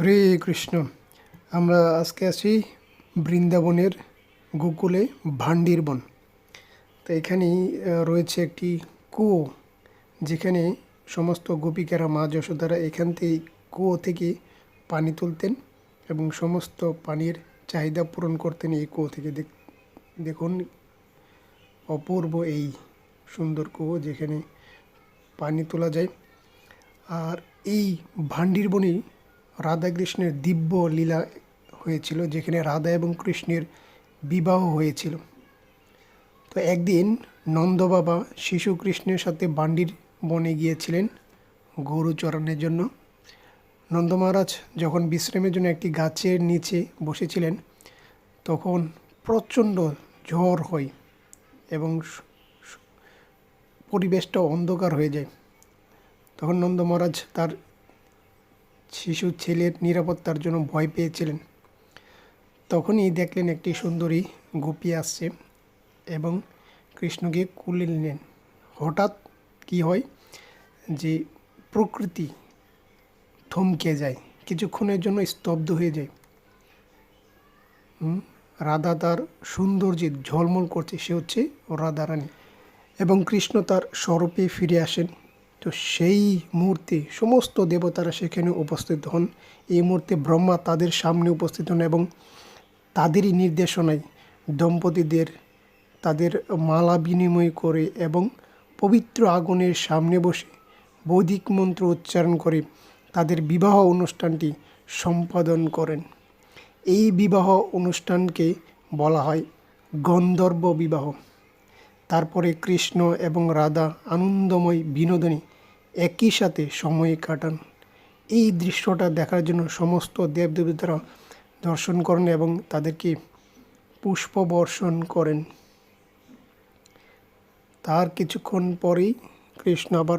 হরে কৃষ্ণ। আমরা আজকে আছি বৃন্দাবনের গোকুলে ভান্ডির বন। তো এখানেই রয়েছে একটি কুয়ো, যেখানে সমস্ত গোপিকারা মা যশোদারা এখান থেকে কুয়ো থেকে পানি তুলতেন এবং সমস্ত পানির চাহিদা পূরণ করতেন এই কুয়ো থেকে। দেখ- দেখুন, অপূর্ব এই সুন্দর কুয়ো যেখানে পানি তোলা যায়। আর এই ভান্ডির বনেই রাধাকৃষ্ণের দিব্য লীলা হয়েছিল, যেখানে রাধা এবং কৃষ্ণের বিবাহ হয়েছিল। তো একদিন নন্দ বাবা শিশু কৃষ্ণের সাথে বান্ডির বনে গিয়েছিলেন গরু চড়ানোর জন্য। নন্দ মহারাজ যখন বিশ্রামের জন্য একটি গাছের নিচে বসেছিলেন, তখন প্রচণ্ড ঝড় হয় এবং পরিবেশটা অন্ধকার হয়ে যায়। তখন নন্দ মহারাজ তার শিশু ছেলের নিরাপত্তার জন্য ভয় পেয়েছিলেন। তখনই দেখলেন একটি সুন্দরী গোপী আসছে এবং কৃষ্ণকে কুলে নিলেন। হঠাৎ কি হয় যে প্রকৃতি থমকে যায়, কিছুক্ষণের জন্য স্তব্ধ হয়ে যায়। রাধা তার সৌন্দর্যে ঝলমল করছে, সে হচ্ছে রাধারানী। এবং কৃষ্ণ তার স্বরূপে ফিরে আসেন। তো সেই মুহূর্তে সমস্ত দেবতারা সেখানে উপস্থিত হন। এই মুহূর্তে ব্রহ্মা তাদের সামনে উপস্থিত হন এবং তাদেরই নির্দেশনায় দম্পতিদের তাদের মালা বিনিময় করে এবং পবিত্র আগুনের সামনে বসে বৈদিক মন্ত্র উচ্চারণ করে তাদের বিবাহ অনুষ্ঠানটি সম্পাদন করেন। এই বিবাহ অনুষ্ঠানকে বলা হয় গন্ধর্ব বিবাহ। তারপরে কৃষ্ণ এবং রাধা আনন্দময় বিনোদনী একই সাথে সময় কাটান। এই দৃশ্যটা দেখার জন্য সমস্ত দেবদেবতারা দর্শন করেন এবং তাদেরকে পুষ্প বর্ষণ করেন। তার কিছুক্ষণ পরেই কৃষ্ণ আবার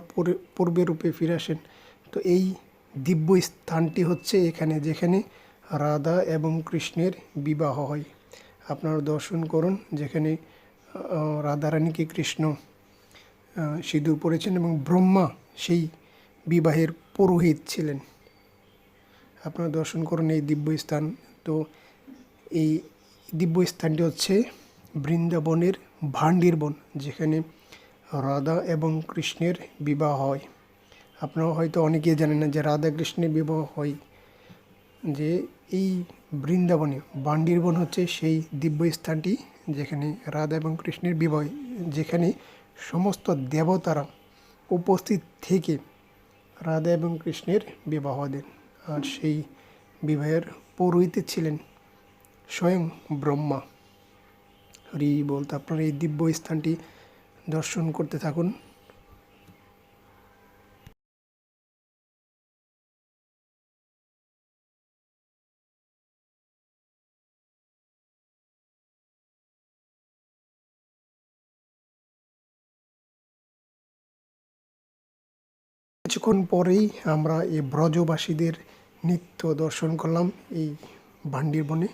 পূর্বে- রূপে ফিরে আসেন। তো এই দিব্য স্থানটি হচ্ছে এখানে, যেখানে রাধা এবং কৃষ্ণের বিবাহ হয়। আপনারা দর্শন করুন, যেখানে রাধারানীকে কৃষ্ণ সিঁদুর পরেছেন এবং ব্রহ্মা সেই বিবাহের পুরোহিত ছিলেন। আপনারা দর্শন করুন এই দিব্য স্থান তো এই দিব্য স্থানটি হচ্ছে বৃন্দাবনের ভান্ডির বন, যেখানে রাধা এবং কৃষ্ণের বিবাহ হয়। আপনারা হয়তো অনেকেই জানেন না যে রাধা কৃষ্ণের বিবাহ হয় যে এই বৃন্দাবনে, বান্ডির বন হচ্ছে সেই দিব্য স্থানটি যেখানে রাধা এবং কৃষ্ণের বিবাহ, যেখানে সমস্ত দেবতারা উপস্থিত থেকে রাধা এবং কৃষ্ণের বিবাহ দেন। আর সেই বিবাহের পৌরোহিতে ছিলেন স্বয়ং ব্রহ্মা। হরি বলতে আপনারা এই দিব্য স্থানটি দর্শন করতে থাকুন। কিছুক্ষণ পরেই আমরা এই ব্রজবাসীদের নৃত্য দর্শন করলাম এই ভান্ডির বনে।